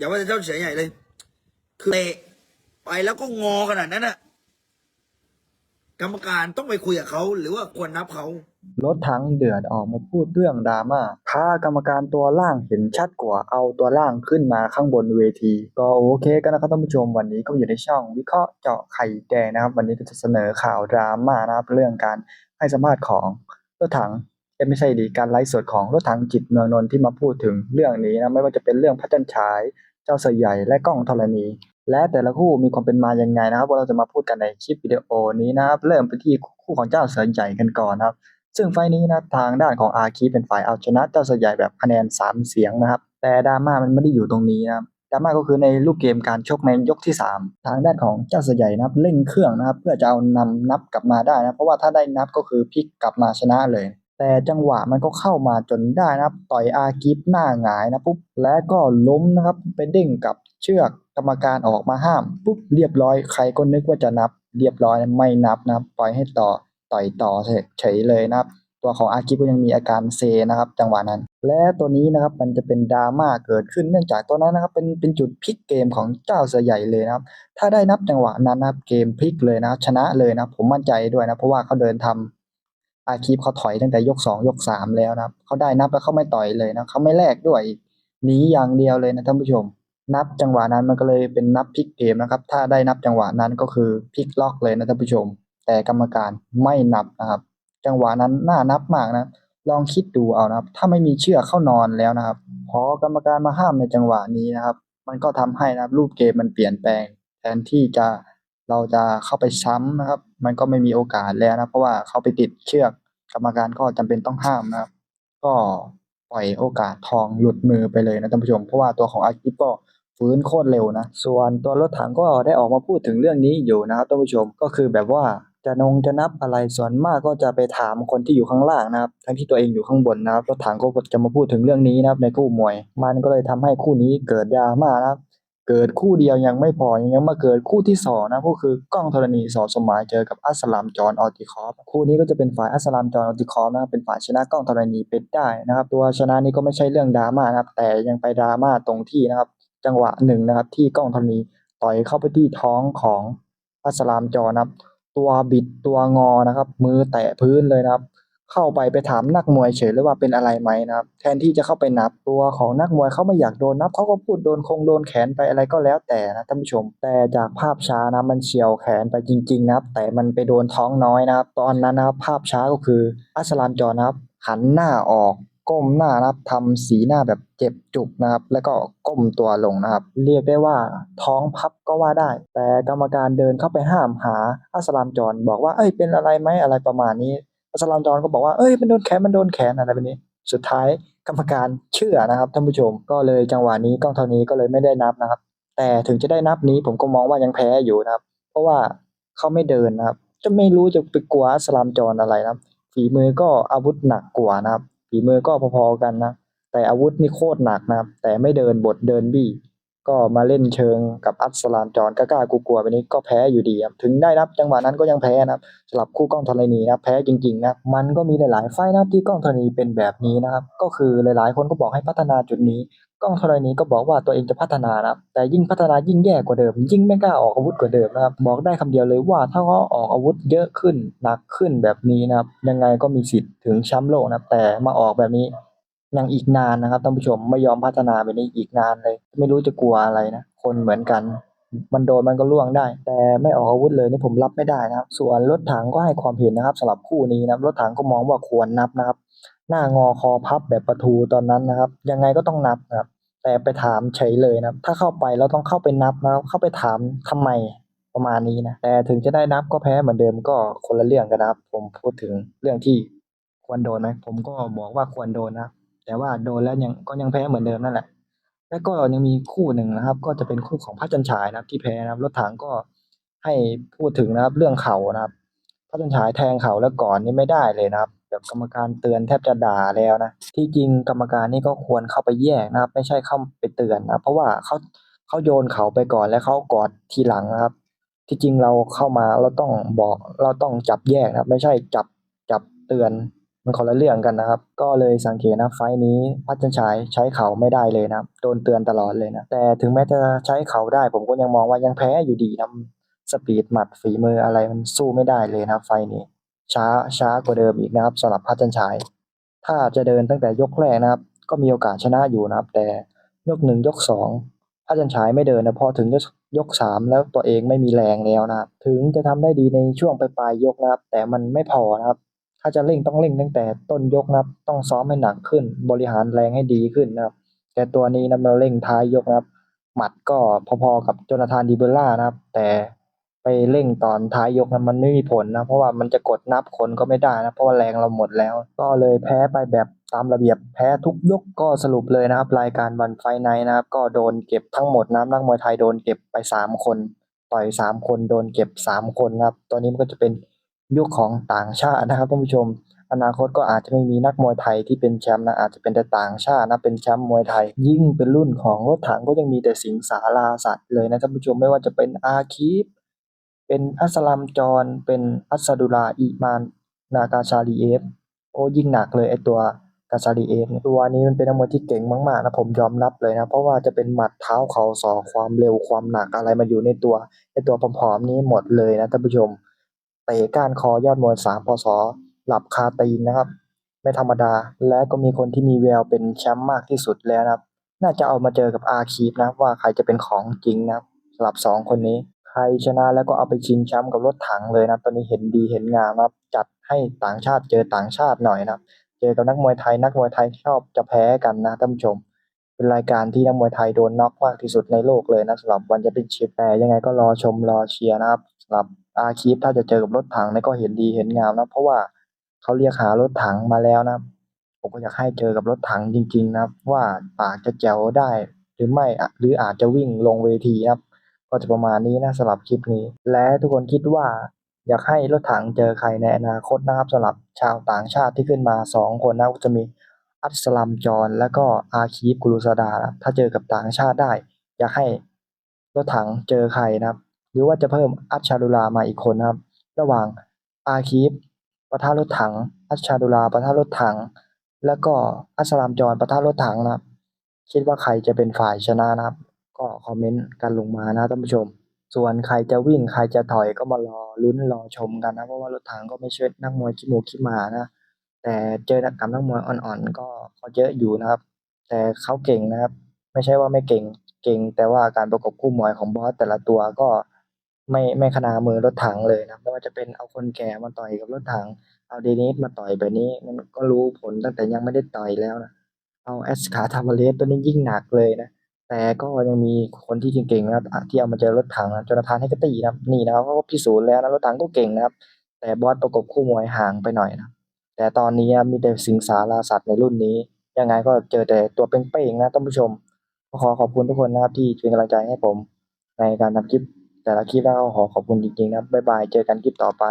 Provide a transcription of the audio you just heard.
อย่าว่าแต่เจ้าเสือใหญ่เลย คือเตะไปแล้วก็งอขนาดนั้นน่ะ กรรมการต้องไปคุยกับเขา หรือว่าควรนับเขา รถถังเดือดออกมาพูดเรื่องดราม่าถ้ากรรมการตัวล่างเห็นชัดกว่าเอาตัวล่างขึ้นมาข้างบนเวที ก็โอเคกันนะครับท่านผู้ชมวันนี้ก็อยู่ในช่องวิเคราะห์เจาะไข่แดงนะครับ วันนี้ก็จะเสนอข่าวดราม่านะครับเรื่องการให้สัมภาษณ์ของรถถังไม่ใช่ดีการไลฟ์สดของรถถังจิตเมืองนนท์ที่มาพูดถึงเรื่องนี้นะไม่ว่าจะเป็นเรื่องพระจันทร์ฉาย เจ้าเสือใหญ่และกล้องธรณี และแต่ละคู่มีความเป็นมายังไงนะครับว่าเราจะมาพูดกันในคลิปวิดีโอนี้นะครับ เริ่มไปที่คู่ของเจ้าเสือใหญ่กันก่อนนะครับ ซึ่งไฟนี้นะทางด้านของอาคีเป็นฝ่ายเอาชนะเจ้าเสือใหญ่แบบคะแนน 3 เสียงนะครับ แต่ดราม่ามันไม่ได้อยู่ตรงนี้นะครับดราม่าก็คือในรูปเกมการชกในยกที่ 3 ทางด้านของเจ้าเสือใหญ่นะครับเร่งเครื่องนะครับ เพื่อจะเอานำนับกลับมาได้นะเพราะว่าถ้าได้นับก็คือพลิกกลับมาชนะเลย แต่จังหวะมันก็เข้ามาจนได้นะครับ ต่อยอากิฟหน้าหงายนะปุ๊บและก็ล้มนะครับไปเด้งกับเชือกกรรมการออกมาห้ามปุ๊บเรียบร้อยใครก็นึกว่าจะนับ เรียบร้อยไม่นับนะครับปล่อยให้ต่อต่อยต่อเฉยเลยนะครับ ตัวของอากิฟก็ยังมีอาการเซนะครับ จังหวะนั้น และตัวนี้นะครับมันจะเป็นดราม่าเกิดขึ้นเนื่องจากตัวนั้นนะครับ เป็นเป็นจุดพลิกเกมของเจ้าเสือใหญ่เลยนะครับ ถ้าได้นับจังหวะนั้นนะครับเกมพลิกเลยนะชนะเลยนะผมมั่นใจด้วยนะเพราะว่าเขาเดินทำ อาคีฟเขาถอยตั้งแต่ยกสองยกสามแล้วนะครับเขาได้นับแล้วเขาไม่ต่อยเลยนะเขาไม่แลกด้วยหนีอย่างเดียวเลยนะท่านผู้ชม นับจังหวะนั้นมันก็เลยเป็นนับพลิกเกมนะครับ ถ้าได้นับจังหวะนั้นก็คือพลิกล็อกเลยนะท่านผู้ชม แต่กรรมการไม่นับนะครับ จังหวะนั้นน่านับมากนะลองคิดดูเอานะครับ ถ้าไม่มีเชือกเข้านอนแล้วนะครับ พอกรรมการมาห้ามในจังหวะนี้นะครับ มันก็ทำให้นะครับรูปเกมมันเปลี่ยนแปลง แทนที่จะเราจะเข้าไปซ้ำนะครับ มันก็ไม่มีโอกาสแล้วนะเพราะว่าเขาไปติดเชือก กรรมการก็จำเป็นต้องห้ามนะครับ ก็ปล่อยโอกาสทองหลุดมือไปเลยนะท่านผู้ชม เพราะว่าตัวของอากิปก็ฟื้นโคตรเร็วนะ ส่วนตัวรถถังก็ได้ออกมาพูดถึงเรื่องนี้อยู่นะครับท่านผู้ชมก็คือแบบว่าจะนงจะนับอะไรส่วนมากก็จะไปถามคนที่อยู่ข้างล่างนะครับ ทั้งที่ตัวเองอยู่ข้างบนนะครับรถถังก็จะมาพูดถึงเรื่องนี้นะครับในคู่มวย มันก็เลยทำให้คู่นี้เกิดดราม่านะครับ เกิดคู่เดียวยังไม่พอยังมาเกิดคู่ที่สองนะก็คือกล้องธรณีสอสมหมายเจอกับอัสลามจอนออติคอฟคู่นี้ก็จะเป็นฝ่ายอัสลามจอนออติคอฟนะครับเป็นฝ่ายชนะกล้องธรณีเป็ดได้นะครับ ตัวชนะนี้ก็ไม่ใช่เรื่องดราม่านะครับ แต่ยังไปดราม่าตรงที่นะครับ จังหวะหนึ่งนะครับ ที่กล้องธรณีต่อยเข้าไปที่ท้องของอัสลามจอนนะครับ ตัวบิดตัวงอนะครับ มือแตะพื้นเลยนะครับ เข้าไปไปถามนักมวยเฉยเลยว่าเป็นอะไรไหมนะครับ แทนที่จะเข้าไปนับตัวของนักมวยเขาไม่อยากโดนนับเขาก็พูดโดนคงโดนแขนไปอะไรก็แล้วแต่นะท่านผู้ชม แต่จากภาพช้านะมันเฉียวแขนไปจริง ๆ นะครับ แต่มันไปโดนท้องน้อยนะครับ ตอนนั้นนะครับภาพช้าก็คืออัสลามจอนนะครับหันหน้าออกก้มหน้านะครับทำสีหน้าแบบเจ็บจุกนะครับ แล้วก็ก้มตัวลงนะครับ เรียกได้ว่าท้องพับก็ว่าได้ แต่กรรมการเดินเข้าไปห้ามหาอัสลามจอนบอกว่าเอ้ยเป็นอะไรไหมอะไรประมาณนี้ สลามจอนก็บอกว่าเอ้ยมันโดนแขนมันโดนแขนอะไรแบบนี้ สุดท้ายกรรมการเชื่อนะครับท่านผู้ชมก็เลยจังหวะนี้กล้องเท่านี้ก็เลยไม่ได้นับนะครับ แต่ถึงจะได้นับนี้ผมก็มองว่ายังแพ้อยู่นะครับ เพราะว่าเขาไม่เดินนะครับ จะไม่รู้จะไปกลัวอัสลามจอนอะไรนะครับฝีมือก็อาวุธหนักกว่านะครับฝีมือก็พอๆกันนะแต่อาวุธนี่โคตรหนักนะครับ แต่ไม่เดินบทเดินบี้ ก็มาเล่นเชิงกับอัสลามจอห์นกล้ากลัวๆไปนี้ก็แพ้อยู่ดีครับถึงได้นับจังหวะนั้นก็ยังแพ้นะครับสำหรับคู่กล้องธรณีนะแพ้จริงๆนะมันก็มีหลายๆไฟล์นะที่กล้องธรณีเป็นแบบนี้นะครับก็คือหลายๆ คนก็บอกให้พัฒนาจุดนี้กล้องธรณีก็บอกว่าตัวเองจะพัฒนานะครับแต่ยิ่งพัฒนายิ่งแย่กว่าเดิม ยิ่งไม่กล้าออกอาวุธกว่าเดิมนะครับบอกได้คำเดียวเลยว่าถ้าเขาออกอาวุธเยอะขึ้นหนักขึ้นแบบนี้นะครับยังไงก็มีสิทธิ์ถึงแชมป์โลกนะแต่มาออกแบบนี้ ยังอีกนานนะครับท่านผู้ชมไม่ยอมพัฒนาแบบนี้อีกนานเลย ไม่รู้จะกลัวอะไรนะ คนเหมือนกัน มันโดนมันก็ล่วงได้ แต่ไม่ออกอาวุธเลยนี่ผมรับไม่ได้นะครับ ส่วนรถถังก็ให้ความเห็นนะครับสำหรับคู่นี้นะรถถังก็มองว่าควรนับนะครับ หน้างอคอพับแบบประทูตอนนั้นนะครับ ยังไงก็ต้องนับนะครับ แต่ไปถามเฉยเลยนะถ้าเข้าไปเราต้องเข้าไปนับนะครับเข้าไปถามทำไมประมาณนี้นะแต่ถึงจะได้นับก็แพ้เหมือนเดิมก็คนละเรื่องกันนะครับ ผมพูดถึงเรื่องที่ควรโดนไหมผมก็บอกว่าควรโดนนะ แต่ว่าโดนแล้วยังก็ยังแพ้เหมือนเดิมนั่นแหละ แล้วก็ยังมีคู่หนึ่งนะครับ ก็จะเป็นคู่ของพระจันฉายนะครับ ที่แพ้นะครับรถถังก็ให้พูดถึงนะครับเรื่องเข่านะครับพระจันฉายแทงเข่าแล้วก่อนนี่ไม่ได้เลยนะครับแบบกรรมการเตือนแทบจะด่าแล้วนะที่จริงกรรมการนี่ก็ควรเข้าไปแยกนะครับ ไม่ใช่เข้าไปเตือนนะเพราะว่าเขาเขาโยนเข่าไปก่อนแล้วเขากอดทีหลังนะครับ ที่จริงเราเข้ามาเราต้องบอกเราต้องจับแยกนะครับ ไม่ใช่จับจับเตือน มันคนละเรื่องกันนะครับ ก็เลยสังเกตนะไฟนี้พัชจัยใช้เขาไม่ได้เลยนะโดนเตือนตลอดเลยนะแต่ถึงแม้จะใช้เขาได้ ผมก็ยังมองว่ายังแพ้อยู่ดีนะสปีดหมัดฝีมืออะไรมันสู้ไม่ได้เลยนะไฟนี้ ช้าช้ากว่าเดิมอีกนะครับสำหรับพัชจัยถ้าจะเดินตั้งแต่ยกแรกนะครับ ก็มีโอกาสชนะอยู่นะครับ แต่ยกหนึ่งยกสองพัชจัยไม่เดินนะพอถึงยกสามแล้วตัวเองไม่มีแรงแล้วนะครับถึงจะทำได้ดีในช่วงปลายๆยกนะครับ แต่มันไม่พอนะครับ ถ้าจะเร่งต้องเร่งตั้งแต่ต้นยกนะครับ ต้องซ้อมให้หนักขึ้น บริหารแรงให้ดีขึ้นนะครับ แต่ตัวนี้นะเราเร่งท้ายยกนะครับ หมัดก็พอๆกับโจนาธานดิเบล่านะครับ แต่ไปเร่งตอนท้ายยกนะมันไม่มีผลนะ เพราะว่ามันจะกดนับคนก็ไม่ได้นะ เพราะว่าแรงเราหมดแล้ว ก็เลยแพ้ไปแบบตามระเบียบแพ้ทุกยกก็สรุปเลยนะครับ รายการวันไฟไนนะครับ ก็โดนเก็บทั้งหมดนะนักมวยไทยโดนเก็บไปสามคน ต่อยสามคนโดนเก็บสามคนนะครับ ตอนนี้มันก็จะเป็น ยุคของต่างชาตินะครับท่านผู้ชม อนาคตก็อาจจะไม่มีนักมวยไทยที่เป็นแชมป์นะอาจจะเป็นแต่ต่างชาตินะเป็นแชมป์มวยไทย ยิ่งเป็นรุ่นของรถถังก็ยังมีแต่สิงสาราสัตว์เลยนะท่านผู้ชมไม่ว่าจะเป็นอาคีฟเป็นอัสลัมจรเป็นอัสดุลาอิมานนากาชาลีเอฟโอ้ยิ่งหนักเลยไอตัวกาซาลีเอฟตัวนี้มันเป็นนักมวยที่เก่งมากๆนะผมยอมรับเลยนะ เพราะว่าจะเป็นหมัดเท้าเขาศอความเร็วความหนักอะไรมาอยู่ในตัวไอตัวผอมๆนี้หมดเลยนะท่านผู้ชม เตะก้านคอยอดมวยสามพศหลับคาตีนนะครับ ไม่ธรรมดา และก็มีคนที่มีแววเป็นแชมป์มากที่สุดแล้วนะครับ น่าจะเอามาเจอกับอาคีฟนะว่าใครจะเป็นของจริงนะสำหรับสองคนนี้ ใครชนะแล้วก็เอาไปชิงแชมป์กับรถถังเลยนะตอนนี้เห็นดีเห็นงามนะครับจัดให้ต่างชาติเจอต่างชาติหน่อยนะเจอกับนักมวยไทยนักมวยไทยชอบจะแพ้กันนะท่านผู้ชมเป็นรายการที่นักมวยไทยโดนน็อกมากที่สุดในโลกเลยนะสำหรับวันจะเป็นชิปแต่ยังไงก็รอชมรอเชียร์นะครับสำหรับ อาคีฟถ้าจะเจอกับรถถังนี่ก็เห็นดีเห็นงามนะเพราะว่าเขาเรียกหารถถังมาแล้วนะผมก็อยากให้เจอกับรถถังจริง ๆ นะว่าปากจะแจ๋วได้ หรือไม่หรืออาจจะวิ่งลงเวทีนะครับก็จะประมาณนี้นะสำหรับคลิปนี้ และทุกคนคิดว่าอยากให้รถถังเจอใครในอนาคตนะครับสำหรับชาวต่างชาติที่ขึ้นมาสองคนนะก็จะมีอัสลัมจอนแล้วก็อาคีฟกุลูซาดานะถ้าเจอกับต่างชาติได้ อยากให้รถถังเจอใครนะครับ หรือว่าจะเพิ่มอัชชาดุลามาอีกคนนะครับ ระหว่างอาคีฟปะทะรถถัง อัชชาดุลาปะทะรถถัง แล้วก็อัสลามจอนปะทะรถถังนะครับ คิดว่าใครจะเป็นฝ่ายชนะนะครับ ก็คอมเมนต์กันลงมานะท่านผู้ชม ส่วนใครจะวิ่งใครจะถอยก็มารอลุ้นรอชมกันนะเพราะว่ารถถังก็ไม่ใช่นักมวยขี้หมูขี้มานะแต่เจอกับนักมวยอ่อนๆก็ก็เยอะอยู่นะครับ แต่เขาเก่งนะครับ ไม่ใช่ว่าไม่เก่งเก่ง แต่ว่าการประกบคู่มวยของบอสแต่ละตัวก็ ไม่ไม่ขนามือรถถังเลยนะไม่ว่าจะเป็นเอาคนแก่มาต่อยกับรถถัง เอาเดนิสมาต่อยแบบนี้มันก็รู้ผลตั้งแต่ยังไม่ได้ต่อยแล้วนะเอาแอสคาทามาเลสตัวนี้ยิ่งหนักเลยนะแต่ก็ยังมีคนที่เก่งๆนะที่เอามาเจอรถถังนะจนาธานให้กตีนะนี่นะครับเขาก็พิสูจน์แล้วนะรถถังก็เก่งนะครับ แต่บอสประกบคู่มวยห่างไปหน่อยนะแต่ตอนนี้มีแต่สิงสาราสัตว์ในรุ่นนี้ ยังไงก็เจอแต่ตัวเป้งๆนะท่านผู้ชมขอขอบคุณทุกคนนะครับที่เป็นกำลังใจให้ผมในการทำคลิป แต่ละคลิปแล้วก็ขอขอบคุณจริง ๆ นะครับ บ๊ายบาย เจอกันคลิปต่อไป